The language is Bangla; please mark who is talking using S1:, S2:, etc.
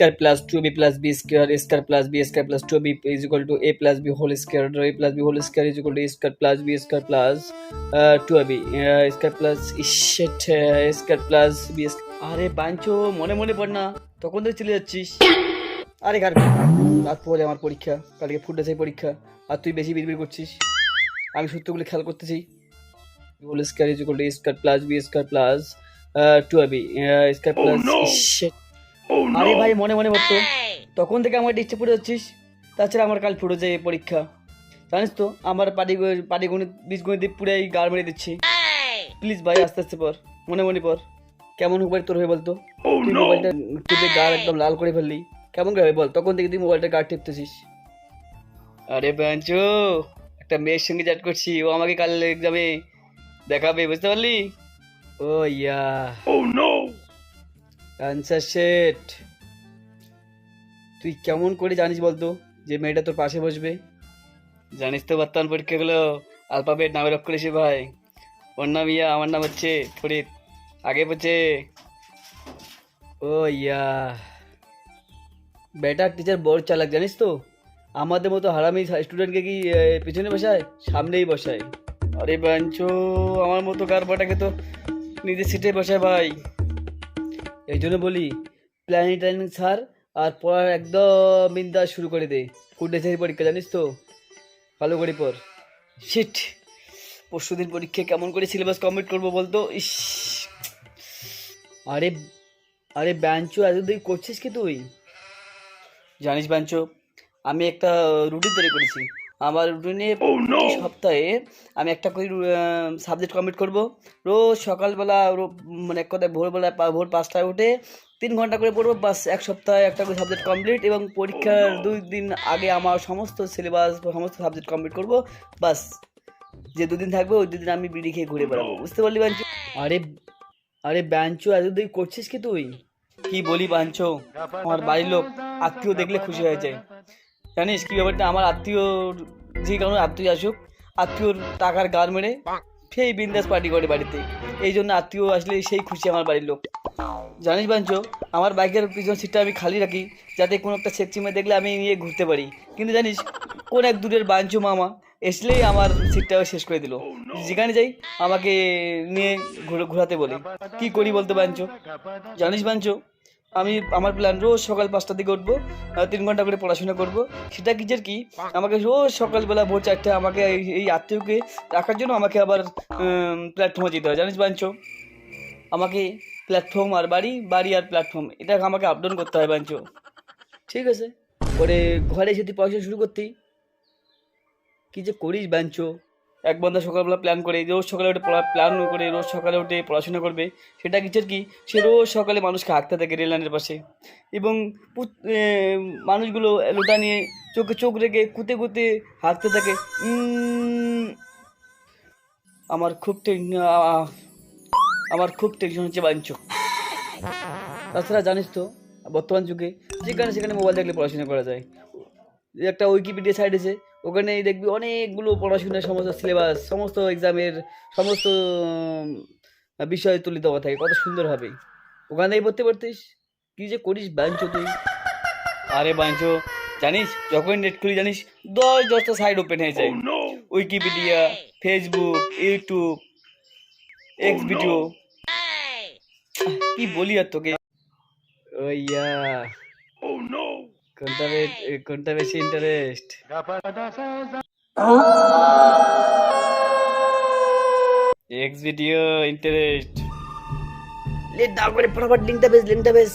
S1: square plus 2b plus b square a square plus b square plus 2b is equal to a plus b whole square or a plus b whole square is equal to a square plus b square plus uh, 2ab uh, square plus shit uh, a square plus b square আরে বাঞ্চো মনে মনে পড় না তখন থেকে চলে যাচ্ছিস আরে কার রাত পরে আমার পরীক্ষা কালকে ফুটে সেই পরীক্ষা আর তুই বেশি বিড়বিড় করছিস আমি সূত্রগুলো খেয়াল করতেছি whole square is equal to square plus b square plus 2ab square plus shit আরে ভাই মনে মনে পড়তো তখন থেকে আমার ডিস্টার্ব করে যাচ্ছিস? তাছাড়া আমার কাল ফুটো যায় পরীক্ষা। জানিস তো আমার পাটি পাটিগণিত বীজগণিত পুরাই গাড় মেরে দিচ্ছি। প্লিজ ভাই আস্তে আস্তে পর মনে মনে পর। কেমন মোবাইল তোর হয়ে বলতো? তুই মোবাইলটা টিপে গাড় একদম লাল করে ফেললি কেমন করে বল? তখন থেকে তুই মোবাইলটা গাড় টিপতেছিস। আরে বাঞ্চো একটা মেয়ের সঙ্গে চ্যাট করছি ও আমাকে কাল এক্সামে দেখাবে বুঝতে পারলি? ও ইয়া। আনসার সেট তুই কেমন করে জানিস বলতো? যে মেয়েটা তোর পাশে বসবে। জানিস তো বর্তমান পরীক্ষাগুলো আলফাবেট নামের অক্ষর এসে ভাই। ওর নাম ইয়া, আমার নাম হচ্ছে ফরিদ। আগে পড়ছে ও ইয়া। বেটার টিচার বড় চালাক, জানিস তো? আমাদের মতো হারামি স্টুডেন্টকে কি পিছনে বসায়? সামনেই বসায়। আরে বাঞ্চো, আমার মতো কারবাটাকে তো নিজের সিটে বসায় ভাই। এই জন্য বলি প্ল্যানিং ট্যানিং ছাড় আর পড়ার একদম বিন্দা শুরু করে দে। ফুড পরীক্ষা জানিস তো? ভালো করে পর শিট পরশু দিন পরীক্ষা কেমন করে সিলেবাস কমপ্লিট করব বলতো? ইস! আরে আরে ব্যাঞ্চো এতদিন করছিস কি তুই? জানিস ব্যাঞ্চো, আমি একটা রুটিন তৈরি করেছি। আমার রুটিনে সপ্তাহে আমি একটা করে সাবজেক্ট কমপ্লিট করব। রোজ সকালবেলা মানে এক কথায় ভোরবেলা ভোর পাঁচটায় উঠে তিন ঘণ্টা করে পড়ব বাস এক সপ্তাহে একটা করে সাবজেক্ট কমপ্লিট এবং পরীক্ষার দুই দিন আগে আমার সমস্ত সিলেবাস সমস্ত সাবজেক্ট কমপ্লিট করব বাস। যে দুদিন থাকবে ওই দুদিন আমি বিড়ি খেয়ে ঘুরে বেড়াবো। বুঝতে পারলি বাঞ্চো? আরে আরে বাঞ্চো এতদিন করছিস কি তুই? কি বলি বাঞ্চো? আমার বাড়ির লোক আত্মীয় দেখলে খুশি হয়ে যায়। জানিস কি ব্যাপারটা? আমার আত্মীয় যে কারণে আত্মীয় আসুক, আত্মীয়র টাকার গার মেরে সেই বিন্দাস পার্টি করে বাড়িতে। এই জন্য আত্মীয় আসলে সেই খুশি আমার বাড়ির লোক। জানিস বাঞ্চ, আমার বাইকের পিছন সিটটা আমি খালি রাখি, যাতে কোনো একটা সেকচি মেয়ে দেখলে আমি নিয়ে ঘুরতে পারি। কিন্তু জানিস, কোন এক দূরের বাঞ্চো মামা এসলেই আমার সিটটা শেষ করে দিল। যেখানে যাই, আমাকে নিয়ে ঘুরে, ঘোরাতে বলে। কি করি বলতে বাঞ্চো? জানিস বাঞ্চো আমি আমার প্ল্যান রোজ সকাল পাঁচটার দিকে উঠবো তিন ঘণ্টা করে পড়াশোনা করব। সেটা কিসের কি? আমাকে রোজ সকালবেলা ভোর চারটে আমাকে এই- এই আত্মীয়কে রাখার জন্য আমাকে আবার প্ল্যাটফর্মে যেতে হয়। জানিস বাঞ্চো? আমাকে প্ল্যাটফর্ম আর বাড়ি বাড়ি আর প্ল্যাটফর্ম এটা আমাকে আপডাউন করতে হয় বাঞ্চো। ঠিক আছে? পরে ঘরে এসে তুই পড়াশোনা শুরু করতেই কি যে করিস বাঞ্চো? এক বন্ধা সকালবেলা প্ল্যান করে, রোজ সকালে উঠে প্ল্যান করে, রোজ সকালে উঠে পড়াশোনা করবে। সেটা কিসের কি? সে রোজ সকালে মানুষকে হাঁকতে থাকে রেল লাইনের পাশে। এবং মানুষগুলো লোটা নিয়ে চোখে চোখ রেখে কুতে কুতে হাঁকতে থাকে। আমার খুব আমার খুব টেনশন হচ্ছে বাঞ্চ। তাছাড়া জানিস তো, বর্তমান যুগে যেখানে সেখানে মোবাইল দেখলে পড়াশোনা করা যায়। একটা উইকিপিডিয়া সাইড আছে ওখানে দেখবি অনেকগুলো পড়াশোনার সমস্ত সিলেবাস সমস্ত এক্সামের সমস্ত বিষয় তুলে দেওয়া থাকে। কত সুন্দর হবে। ওখানেই পড়তে পারতিস। কি যে করিস বাঞ্চ তুই। আরে বাঞ্চ জানিস যখন নেট খুলি জানিস দশ দশটা সাইড ওপেন হয়ে যায়। Wikipedia Facebook YouTube X video কি বলি আর তোকে? ও ইয়া কোনটা কোনটা বেশি interest X video interest late দাও করে ফটাফট লিঙ্কটা বেশ লিঙ্কটা বেশ